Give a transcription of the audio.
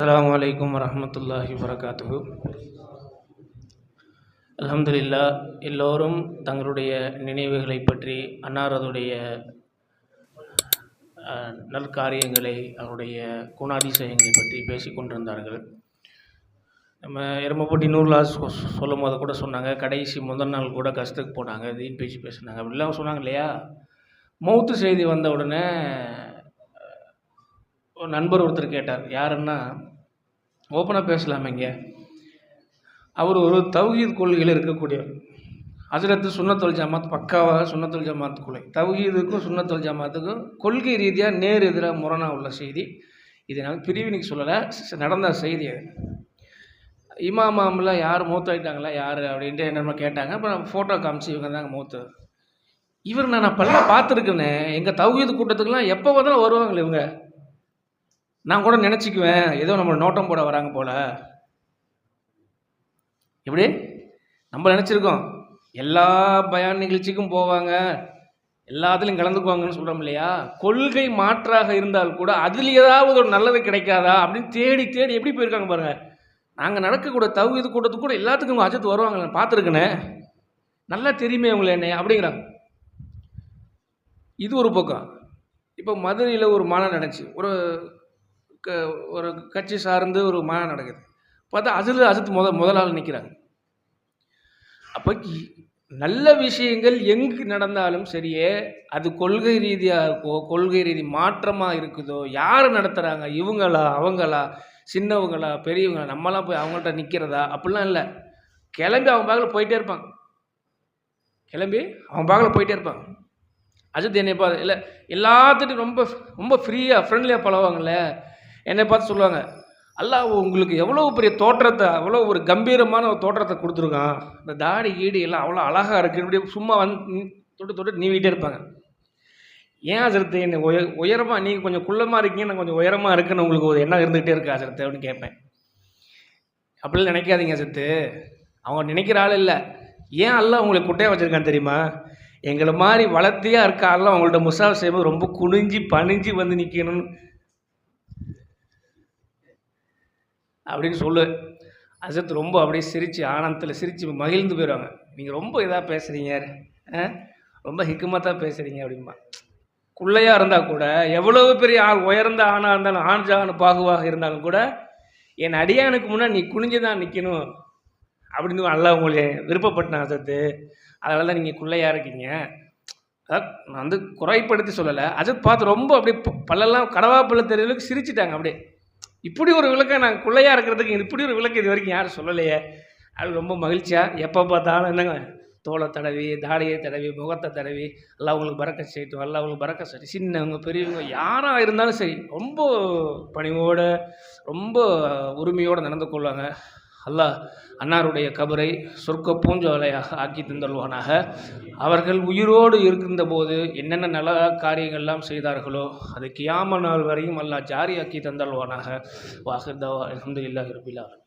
அஸ்ஸலாமு அலைக்கும் வரஹ்மத்துல்லாஹி வரகாத்துஹு அல்ஹம்துலில்லா எல்லோரும் தங்களுடைய நினைவுகளை பற்றி அன்னாரதுடைய நற்காரியங்களை அவருடைய குணாதிசயங்களை பற்றி பேசிக் கொண்டிருந்தார்கள். நம்ம எருமப்பட்டி நூறுலா சொ- சொல்லும் போது கூட சொன்னாங்க கடைசி முதல் நாள் கூட கஷ்டத்துக்கு போனாங்க வீண் பேசி பேசினாங்க. அப்படிலாம் சொன்னாங்க இல்லையா? மௌத்து செய்தி வந்த உடனே ஒரு நண்பர் ஒருத்தர் கேட்டார் யாருன்னா ஓப்பனாக பேசலாமேங்க. அவர் ஒரு தௌஹீத் கொள்கையில் இருக்கக்கூடியவர். ஹஜரத்து சுண்ணத்தொல் ஜமாத் பக்காவாக சுண்ணத்தொல் ஜமாத் கொலை. தௌஹீதுக்கும் சுண்ணத்தொல் ஜமாத்துக்கும் கொள்கை ரீதியாக நேர் எதிராக முரணாக உள்ள செய்தி. இது நான் பிரிவினைக்கு சொல்லலை நடந்த செய்தி அது. இமாமாமில் யார் மூத்தாயிட்டாங்களா யார் அப்படின்ட்டு என்னென்ன கேட்டாங்க. அப்புறம் ஃபோட்டோ காமிச்சு இவங்க தாங்க மூத்து இவர் நான் அப்பெல்லாம் பார்த்துருக்கேனே எங்கள் தௌஹீது கூட்டத்துக்குலாம் எப்போ வந்தாலும் வருவாங்களே இவங்க? நான் கூட நினச்சிக்குவேன். ஏதோ நம்ம நோட்டம் போட வராங்க போல. எப்படி? நம்ம நினச்சிருக்கோம். எல்லா பயான் நிகழ்ச்சிக்கும் போவாங்க. எல்லாத்துலேயும் கலந்துக்குவாங்கன்னு சொல்கிறோம் இல்லையா? கொள்கை மாற்றாக இருந்தால் கூட அதில் ஏதாவது ஒரு நல்லது கிடைக்காதா? அப்படின்னு தேடி தேடி எப்படி போயிருக்காங்க பாருங்கள் நாங்கள் நடக்கக்கூடிய தவு இது கூட்டத்துக்கு கூட எல்லாத்துக்கும் அஜித் வருவாங்க. நான் பார்த்துருக்கேனே. நல்லா தெரியுமே அவங்கள என்ன அப்படிங்கிறாங்க. இது ஒரு பக்கம். இப்போ மதுரையில் ஒரு மாநாடு நடந்துச்சு ஒரு க ஒரு கட்சி சார்ந்து ஒரு மாநாடு நடக்குது. பார்த்தா அதில் அஜித் முத முதலாளி நிற்கிறாங்க அப்போ நல்ல விஷயங்கள் எங்கு நடந்தாலும் சரியே அது கொள்கை ரீதியாக இருக்கோ கொள்கை ரீதி மாற்றமாக இருக்குதோ யார் நடத்துகிறாங்க இவங்களா அவங்களா? சின்னவங்களா? பெரியவங்களா? நம்மலாம் போய் அவங்கள்ட்ட நிற்கிறதா அப்படிலாம் இல்லை. கிளம்பி அவன் பாகில் போயிட்டே இருப்பாங்க. கிளம்பி அவன் பாகில் போயிட்டே இருப்பான் அஜித் என்னை பார்த்து இல்லை எல்லாத்துட்டும் ரொம்ப ரொம்ப ஃப்ரீயாக ஃப்ரெண்ட்லியாக பழகுவாங்கல்ல? என்னை பார்த்து சொல்லுவாங்க அல்லாஹ் உங்களுக்கு எவ்வளோ பெரிய தோற்றத்தை அவ்வளோ ஒரு கம்பீரமான ஒரு தோற்றத்தை கொடுத்துருக்கான். இந்த தாடி கீடி எல்லாம் அவ்வளோ அழகாக இருக்குன்னு இப்படி சும்மா வந்து தொட்டு தொட்டு நீவிட்டே இருப்பாங்க. ஏன் அசரத்து என்ன உய உயரமாக நீங்கள் கொஞ்சம் குள்ளமாக இருக்கீங்க நான் கொஞ்சம் உயரமாக இருக்குன்னு உங்களுக்கு ஒரு எண்ணம் இருந்துகிட்டே இருக்கு அசரத்து அப்படின்னு கேட்பேன். அப்படிலாம் நினைக்காதீங்க அசத்து அவங்க நினைக்கிற ஆள் இல்லை. ஏன் அல்லாஹ் உங்களை குட்டையாக வச்சுருக்கான் தெரியுமா? எங்களை மாதிரி வளர்த்தியாக இருக்க ஆள்லாம் அவங்கள்ட்ட முசாஃப் செய்யும்போது ரொம்ப குனிஞ்சு பணிஞ்சு வந்து நிற்கணும்னு அப்படின்னு சொல்லுவேன் அசத் ரொம்ப அப்படியே சிரித்து ஆனந்தத்தில் சிரித்து மகிழ்ந்து போயிடுவாங்க நீங்கள் ரொம்ப இதாக பேசுகிறீங்க ஆ? ரொம்ப ஹிக்குமத்தாக பேசுகிறீங்க அப்படிம்பா. குள்ளையாக இருந்தால் கூட எவ்வளவு பெரிய ஆள் உயர்ந்த ஆணாக இருந்தாலும் ஆண் ஜான் பாகுவாக இருந்தாலும் கூட என் அடியானுக்கு முன்னாடி நீ குனிஞ்சு தான் நிற்கணும் அப்படின்னு நல்லா உங்களை விருப்பப்பட்டேன் அசத்து அதனால தான் நீங்கள் குள்ளையாக இருக்கீங்க. அதான் நான் வந்து குறைப்படுத்தி சொல்லலை. அஜத் பார்த்து ரொம்ப அப்படியே ப- பல்லெல்லாம் கடவாப்பல்ல தெரியலுக்கு சிரிச்சிட்டாங்க அப்படியே. இப்படி ஒரு விளக்கம் நாங்கள் குள்ளையாக இருக்கிறதுக்கு இப்படி ஒரு விளக்கம் இது வரைக்கும் யாரும் சொல்லலையே. அது ரொம்ப மகிழ்ச்சியாக எப்போ பார்த்தாலும் என்னங்க? தோலை தடவி தாடியை தடவி முகத்தை தடவி எல்லாம் அவங்களுக்கு பறக்க செய்யட்டும் எல்லாம் அவங்களுக்கு பறக்க செய்யட்டும். சின்னவங்க பெரியவங்க யாராக இருந்தாலும் சரி ரொம்ப பணிவோடு ரொம்ப உரிமையோடு நடந்து கொள்வாங்க. அல்லாஹ் அன்னாருடைய கபரை சொர்க்க பூஞ்சோலையாக ஆக்கி தந்தல்வானாக அவர்கள் உயிரோடு இருக்கின்ற போது என்னென்ன நல்ல காரியங்கள்லாம் செய்தார்களோ அது கியாம நாள் வரையும் அல்லாஹ் ஜாரியாக்கி தந்தல்வானாக வாஹிர்தவா அலமதுல்லாஹி ரபில் ஆலமீன்.